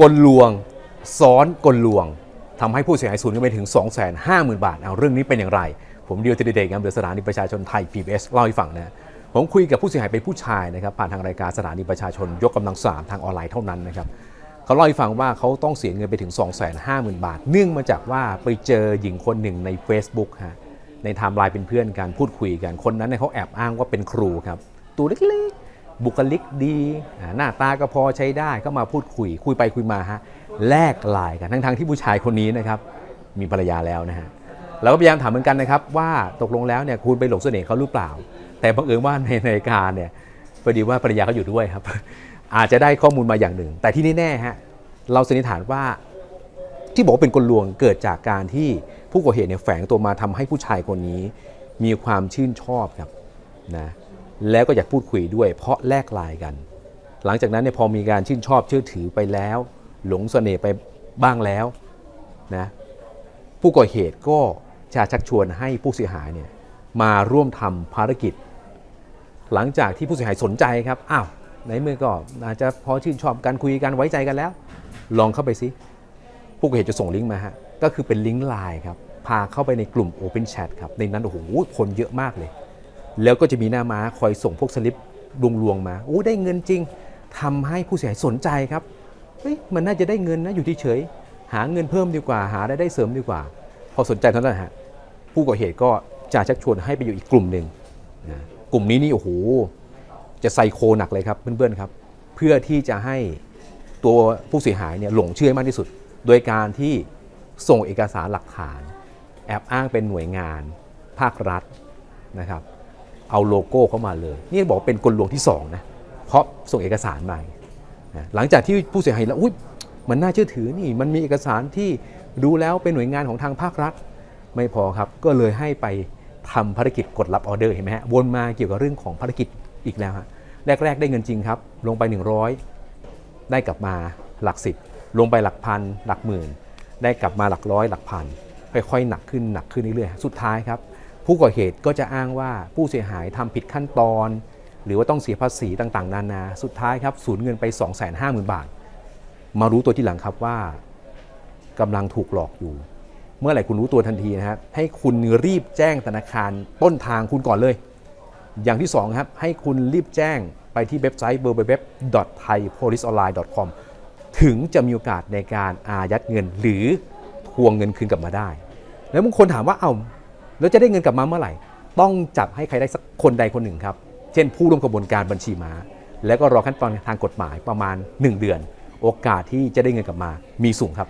กลลวง ซ้อนกลลวงทำให้ผู้เสียหายสูญเงินไปถึง 250,000 บาท เอาเรื่องนี้เป็นอย่างไร ผมเดียวทีเด็กงามเดือสถานีประชาชนไทย PBS เล่าให้ฟังนะผมคุยกับผู้เสียหายเป็นผู้ชายนะครับผ่านทางรายการสถานีประชาชนยกกำลังสามทางออนไลน์เท่านั้นนะครับเขาเล่าให้ฟังว่าเขาต้องเสียเงินไปถึง 250,000 บาท เนื่องมาจากว่าไปเจอหญิงคนหนึ่งใน Facebook ฮะในไทม์ไลน์เป็นเพื่อนกันพูดคุยกันคนนั้นเนี่ยเขาแอบอ้างว่าเป็นครูครับตัวเล็ก บุคลิกดี หน้าตาก็พอใช้ได้ก็มาพูดคุย คุยไปคุยมาฮะแลกลน์กันทั้งๆที่ผู้ชายคนนี้นะครับมีภรรยาแล้วนะฮะเราก็พยายามถามเหมือนกันนะครับ ว่าตกลงแล้วเนี่ยคุณไปหลงเสน่ห์เขาหรือเปล่า แต่บังเอิญว่าในรายการเนี่ยพอดีว่าภรรยาเขาอยู่ด้วยครับ อาจจะได้ข้อมูลมาอย่างหนึ่ง แต่ที่แน่ๆฮะเราสันนิษฐานว่าที่บอกว่าเป็นกลลวงเกิดจากการที่ผู้ก่อเหตุเนี่ยแฝงตัวมาทำให้ผู้ชายคนนี้ มีความชื่นชอบครับนะ แล้วก็อยากพูดคุยด้วย เพราะแลกลน์กัน หลังจากนั้นเนี่ยพอมีการชื่นชอบเชื่อถือไปแล้ว หลงเสน่ห์ไปบ้างแล้วนะผู้ก่อเหตุก็จะชักชวนให้ผู้เสียหายเนี่ยมาร่วมทำภารกิจ หลังจากที่ผู้เสียหายสนใจครับอ้าวในเมื่อก็อาจจะพอชื่นชอบกันคุยกันไว้ใจกันแล้ว ลองเข้าไปสิผู้ก่อเหตุจะส่งลิงก์มาฮะก็คือเป็นลิงก์ไลน์ครับพาเข้าไปในกลุ่ม Open Chat ครับในนั้นโอ้โหคนเยอะมากเลย แล้วก็จะมีหน้าม้าคอยส่งพวกสลิปลวงๆมาโอ้ได้เงินจริงทำให้ผู้เสียหายสนใจครับเฮ้ยมันน่าจะได้เงินนะอยู่ที่เฉย หาเงินเพิ่มดีกว่า หารายได้เสริมดีกว่า พอสนใจเท่านั้นฮะผู้ก่อเหตุก็จะชักชวนให้ไปอยู่อีกกลุ่มหนึ่งนะกลุ่มนี้นี่โอ้โหจะไซโคหนักเลยครับเพื่อนๆครับ เพื่อที่จะให้ตัวผู้เสียหายเนี่ยหลงเชื่อมากที่สุด โดยการที่ส่งเอกสารหลักฐาน แอบอ้างเป็นหน่วยงาน ภาครัฐนะครับ เอาโลโก้เข้ามาเลย นี่บอกเป็นกลลวงที่สองนะเพราะส่งเอกสารมาหลังจากที่ผู้เสียหายแล้วอุ้ยมันน่าเชื่อถือนี่มันมีเอกสารที่ดูแล้วเป็นหน่วยงานของทางภาครัฐ ไม่พอครับก็เลยให้ไปทำภารกิจกดรับออเดอร์เห็นไหมฮะวนมาเกี่ยวกับเรื่องของภารกิจอีกแล้วฮะแรก ๆ ได้เงินจริงครับ ลงไป 100 ได้กลับมาหลักสิบลงไปหลักพันหลักหมื่น ได้กลับมาหลักร้อยหลักพันค่อยๆหนักขึ้นหนักขึ้นเรื่อยๆสุดท้ายครับ ผู้ก่อเหตุก็จะอ้างว่าผู้เสียหายทำผิดขั้นตอน หรือว่าต้องเสียภาษีต่างๆ นานา สุดท้ายครับสูญเงินไป 250,000 บาท มารู้ตัวที่หลังครับว่ากำลังถูกหลอกอยู่ เมื่อไหร่คุณรู้ตัวทันทีนะฮะให้คุณรีบแจ้งธนาคารต้นทางคุณก่อนเลย อย่างที่2ครับให้คุณรีบแจ้งไปที่เว็บไซต์ www.thaipoliceonline.com ถึงจะมีโอกาสในการอายัดเงินหรือทวงเงินคืนกลับมาได้ แล้วบางคนถามว่าเอา แล้วจะได้เงินกลับมาเมื่อไหร่ ต้องจับให้ใครได้สักคนใดคนหนึ่งครับ เช่น ผู้ร่วมกระบวนการบัญชีม้า แล้วก็รอขั้นตอนทางกฎหมายประมาณ 1 เดือน โอกาสที่จะได้เงินกลับมามีสูงครับ